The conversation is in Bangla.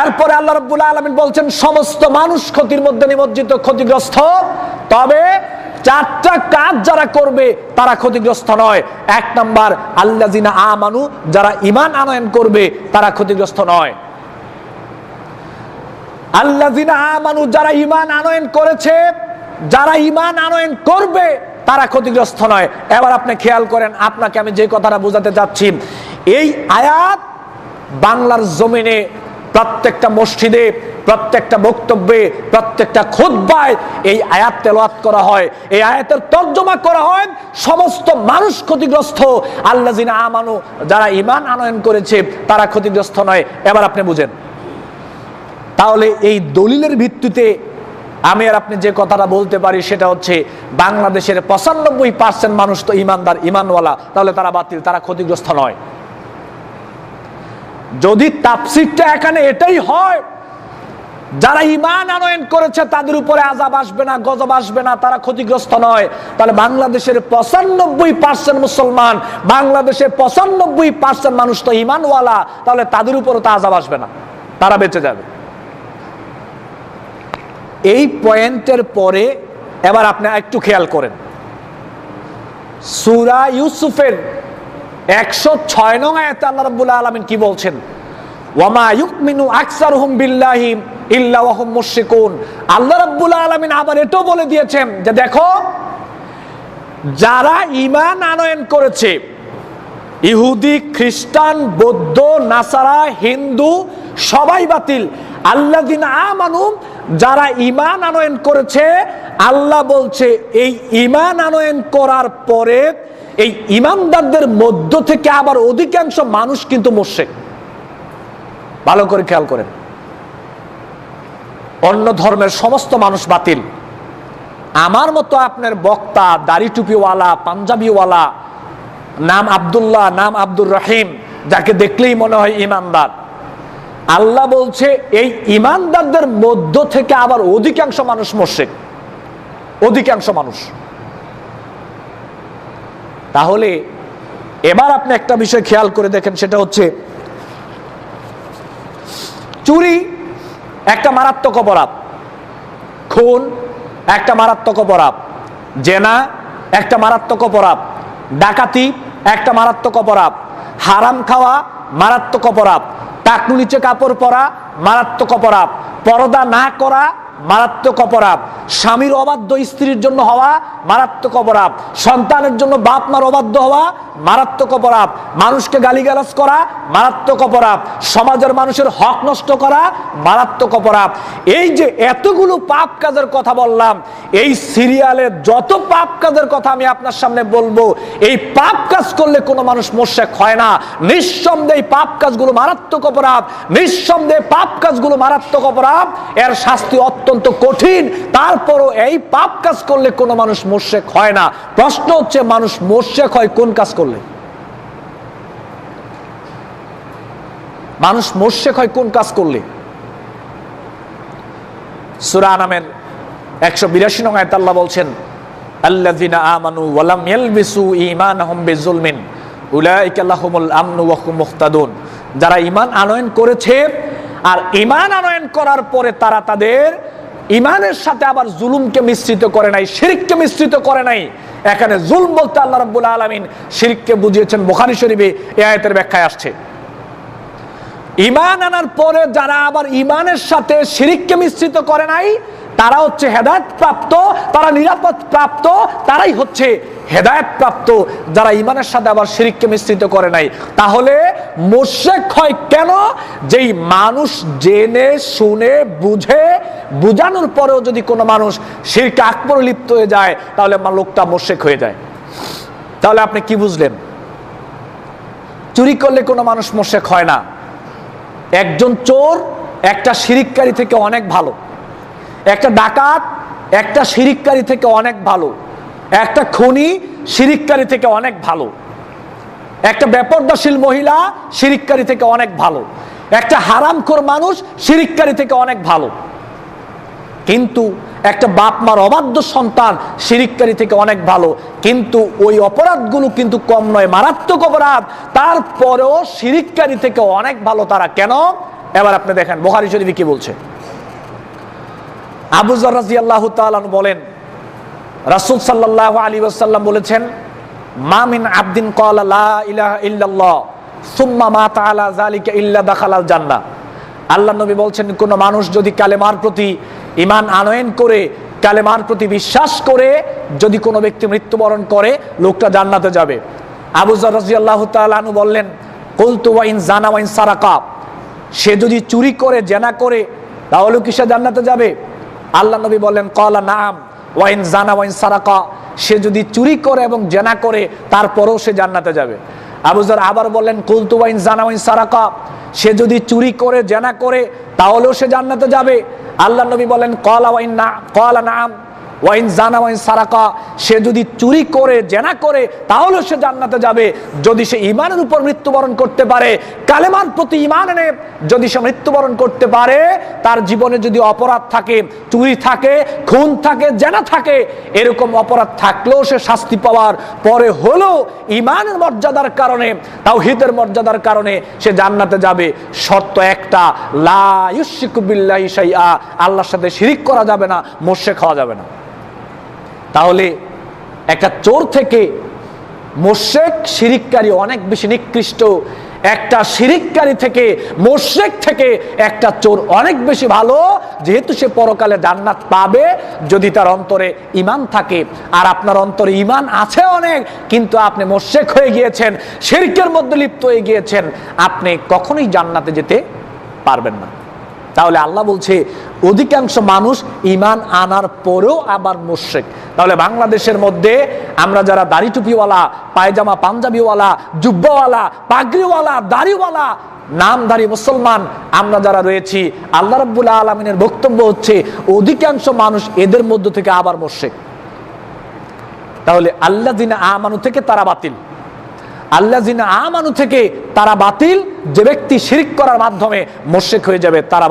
এরপরে আল্লাহ রব্বুল আলমিন বলছেন, সমস্ত মানুষ ক্ষতির মধ্যে নিমজ্জিত, ক্ষতিগ্রস্ত। তবে চারটা কাজ যারা করবে, তারা ক্ষতিগ্রস্ত নয়। এক নাম্বার আল্লাজিনা আমানু, যারা ইমান আনয়ন করবে, তারা ক্ষতিগ্রস্ত নয়। আল্লাজিনা আমানু, যারা ইমান আনয়ন করেছে, যারা ইমান আনয়ন করবে, তারা ক্ষতিগ্রস্ত নয়। এবার আপনি খেয়াল করেন, আপনাকে আমি যে কথাটা বোঝাতে চাচ্ছি, এই আয়াত বাংলার জমিনে প্রত্যেকটা মসজিদে, প্রত্যেকটা বক্তব্যে, প্রত্যেকটা খুদ্বায় এই আয়াত তেলাওয়াত করা হয়। এই আয়াতের তর্জমা করা হয় সমস্ত মানুষ ক্ষতিগ্রস্ত। আল্লাহ আমানু, যারা ইমান আনয়ন করেছে, তারা ক্ষতিগ্রস্ত নয়। এবার আপনি বুঝেন। তাহলে এই দলিলের ভিত্তিতে আমি আর আপনি যে কথাটা বলতে পারি, সেটা হচ্ছে বাংলাদেশের পঁচানব্বই পার্সেন্ট মানুষ তো ইমানদার ইমানওয়ালা তাহলে তারা বাতিল, তারা ক্ষতিগ্রস্ত নয়। যদি তাপসিরটা এখানে এটাই হয়, যারা ইমান আনয়ন করেছে, তাদের উপরে আজাব আসবে না, গজব আসবে না, তারা ক্ষতিগ্রস্ত নয়। তাহলে বাংলাদেশের পঁচানব্বই পার্সেন্ট মুসলমান, বাংলাদেশের পঁচানব্বই পার্সেন্ট মানুষ তো ইমানওয়ালা তাহলে তাদের উপরে তো আজাব আসবে না, তারা বেঁচে যাবে। এই পয়েন্টের পরে এবার আপনি একটু খেয়াল করেন। সুরা ইউসুফের একশো ছয় নং আয়াতে আল্লাহ রাব্বুল আলামিন কি বলছেন? ওয়ামা ইউকমিনু আকসারহুম বিল্লাহি ইল্লা ওয়াহুম মুশরিকুন। আল্লাহ রাব্বুল আলামিন আবার এটাও বলে দিয়েছেন যে দেখো, যারা ঈমান আনয়ন করেছে, ইহুদি, খ্রিস্টান, বৌদ্ধ, নাসারা, হিন্দু, সবাই বাতিল। আল্লাহ দিন আমানু, যারা ইমান আনয়ন করেছে, আল্লাহ বলছে, এই ইমান আনয়ন করার পরে এই ইমানদারদের মধ্য থেকে আবার অধিকাংশ মানুষ কিন্তু মোশেক ভালো করে খেয়াল করেন। অন্য ধর্মের সমস্ত মানুষ বাতিল। আমার মতো আপনার বক্তা, দাড়ি টুপিওয়ালা, পাঞ্জাবিওয়ালা, নাম আব্দুল্লাহ, নাম আব্দুর রহিম, যাকে দেখলেই মনে হয় ইমানদার। আল্লাহ বলছে, এই ইমানদারদের মধ্য থেকে আবার অধিকাংশ মানুষ মোশেক অধিকাংশ মানুষ। তাহলে এবার আপনি একটা বিষয় খেয়াল করে দেখেন, সেটা হচ্ছে চুরি একটা মারাত্মক অপরাধ, খুন একটা মারাত্মক অপরাধ, জেনা একটা মারাত্মক অপরাধ, ডাকাতি একটা মারাত্মক অপরাধ, হারাম খাওয়া মারাত্মক অপরাধ, টাকনু নিচে কাপড় পরা মারাত্মক অপরাধ, পর্দা না করা মারাত্মক অপরাধ। স্বামীর অবাধ্য স্ত্রীর জন্য হওয়া মারাত্মক অপরাধ। সন্তানের জন্য বাপ মার অবাধ্য হওয়া মারাত্মক অপরাধ। মানুষকে গালিগালাজ করা মারাত্মক অপরাধ। সমাজের মানুষের হক নষ্ট করা মারাত্মক অপরাধ। এই যে এতগুলো পাপ কাজের কথা বললাম, এই সিরিয়ালে যত পাপ কাজের কথা আমি আপনার সামনে বলব, এই পাপ কাজ করলে কোনো মানুষ মোশেক হয় না। নিঃসন্দেহে পাপ কাজগুলো মারাত্মক অপরাধ। নিঃসন্দেহে পাপ কাজগুলো মারাত্মক অপরাধ। এর শাস্তি অত্যন্ত কঠিন। তারপরও এই পাপ কাজ করলে কোনো মানুষ মোশেক হয় না। প্রশ্ন হচ্ছে, মানুষ মোশেক হয় কোন কাজ করলে? মানুষ মোশেক হয় কোন কাজ করলে? সুরা নামের একশো বিরাশি নং আয়াত আল্লাহ বলছেন যারা ঈমান আনয়ন করেছে, আর ঈমান আনয়ন করার পরে তারা তাদের ইমানের সাথে আবার জুলুমকে মিশ্রিত করে নাই, শিরিককে মিশ্রিত করে নাই। এখানে জুলম বলতে আল্লাহ রাব্বুল আলামিন শিরিককে বুঝিয়েছেন বুখারী শরীফে এই আয়াতের ব্যাখ্যায় আসছে। ইমান আনার পরে যারা আবার ইমানের সাথে শিরিককে মিশ্রিত করে নাই, তারা হচ্ছে হেদায়ত প্রাপ্ত তারা নিরাপদ প্রাপ্ত তারাই হচ্ছে হেদায়ত প্রাপ্ত যারা ইমানের সাথে আবার শিরিককে মিশ্রিত করে নাই, তাহলে মোশেক হয় কেন? যেই মানুষ জেনে, শুনে, বুঝে বুঝানোর পরেও যদি কোনো মানুষ শিরকে আকবর লিপ্ত হয়ে যায়, তাহলে আমার লোকটা মোশেক হয়ে যায়। তাহলে আপনি কি বুঝলেন? চুরি করলে কোনো মানুষ মোশেক হয় না। একজন চোর একটা শিরিককারী থেকে অনেক ভালো। একটা ডাকাত একটা শিরিককারী থেকে অনেক ভালো। একটা খনি শিরিককারী থেকে অনেক ভালো। একটা বেপর্দাশীল মহিলা শিরিককারী থেকে অনেক ভালো। একটা হারামখোর মানুষ শিরিককারী থেকে অনেক ভালো। কিন্তু একটা বাপ মার অবাধ্য সন্তান শিরিককারী থেকে অনেক ভালো, কিন্তু ওই অপরাধগুলো কিন্তু কম নয়, মারাত্মক অপরাধ। তারপরেও শিরিককারী থেকে অনেক ভালো, তারা কেন? এবার আপনি দেখেন বোহারি শরীফে কি বলছে? আবুজর রাজি আল্লাহ বলেন, রাসুল সাল্লাহ আলী ওসাল্লাম বলেছেন মামিন আবদিন ইল্লাল্লাহ, সুম্মা মা দাখালাল জান্নাহ। আল্লাহ নবী বলছেন, কোন মানুষ যদি কালেমার প্রতি ইমান আনয়ন করে, কালেমার প্রতি বিশ্বাস করে, যদি কোনো ব্যক্তি মৃত্যুবরণ করে, লোকটা জান্নাতে যাবে। আবু তাআলা আনহু বললেন, কুলতু ওয়াইন জানা ওয়াইন সারাকা। সে যদি চুরি করে, জেনা করে, তাহলে কি সে জান্নাতে যাবে? আল্লাহ নবী বললেন কলা নাম ওয়াইন জানা ওয়াইন সারাকা। সে যদি চুরি করে এবং জেনা করে, তারপরেও সে জান্নাতে যাবে। আবুজার আবার বললেন, কুলতু ওয়াইন জানা ওয়াইন সারাকা। সে যদি চুরি করে, জেনা করে তাহলেও সে জান্নাতে যাবে। আল্লাহ নবী বলেন কলা কলা নাম ওয়াইন জানা ওয়াইন সারাকা, সে যদি চুরি করে, জেনা করে, তাহলে সে জান্নাতে যাবে। যদি সে ইমানের উপর মৃত্যুবরণ করতে পারে কালেমান প্রতি ইমান এনে যদি সে মৃত্যুবরণ করতে পারে, তার জীবনে যদি অপরাধ থাকে, চুরি থাকে, খুন থাকে, জেনা থাকে, এরকম অপরাধ থাকলেও সে শাস্তি পাওয়ার পরে হলেও ইমানের মর্যাদার কারণে তাও হিতের মর্যাদার কারণে সে জান্নাতে যাবে। শর্ত একটা, লা ইউশিকু বিল্লাহি আল্লাহর সাথে শিরিক করা যাবে না মোর্শে খাওয়া যাবে না। তাহলে একটা চোর থেকে মোশেক শিরিককারী অনেক বেশি নিকৃষ্ট। একটা শিরিককারী থেকে মোশেক থেকে একটা চোর অনেক বেশি ভালো, যেহেতু সে পরকালে জান্নাত পাবে, যদি তার অন্তরে ইমান থাকে। আর আপনার অন্তরে ইমান আছে অনেক, কিন্তু আপনি মোশেক হয়ে গিয়েছেন, শিরকের মধ্যে লিপ্ত হয়ে গিয়েছেন, আপনি কখনোই জান্নাতে যেতে পারবেন না। তাহলে আল্লাহ বলছে, অধিকাংশ মানুষ ইমান আনার পরেও আবার মুশ্রিক তাহলে বাংলাদেশের মধ্যে আমরা যারা দাড়ি টুপিওয়ালা, পায়জামা, পাঞ্জাবিওয়ালা, জুব্বাওয়ালা, পাগড়িওয়ালা, দাড়িওয়ালা, নামধারী মুসলমান আমরা যারা রয়েছি, আল্লাহ রাব্বুল আলমিনের বক্তব্য হচ্ছে অধিকাংশ মানুষ এদের মধ্য থেকে আবার মুশ্রিক তাহলে আল্লাহ দিনা আমানু থেকে তারা বাতিল। আল্লাহ জিনা আমানু থেকে তারা বাতিল, যে ব্যক্তি শিরিক করার মাধ্যমে মোশেক হয়ে যাবে, তারা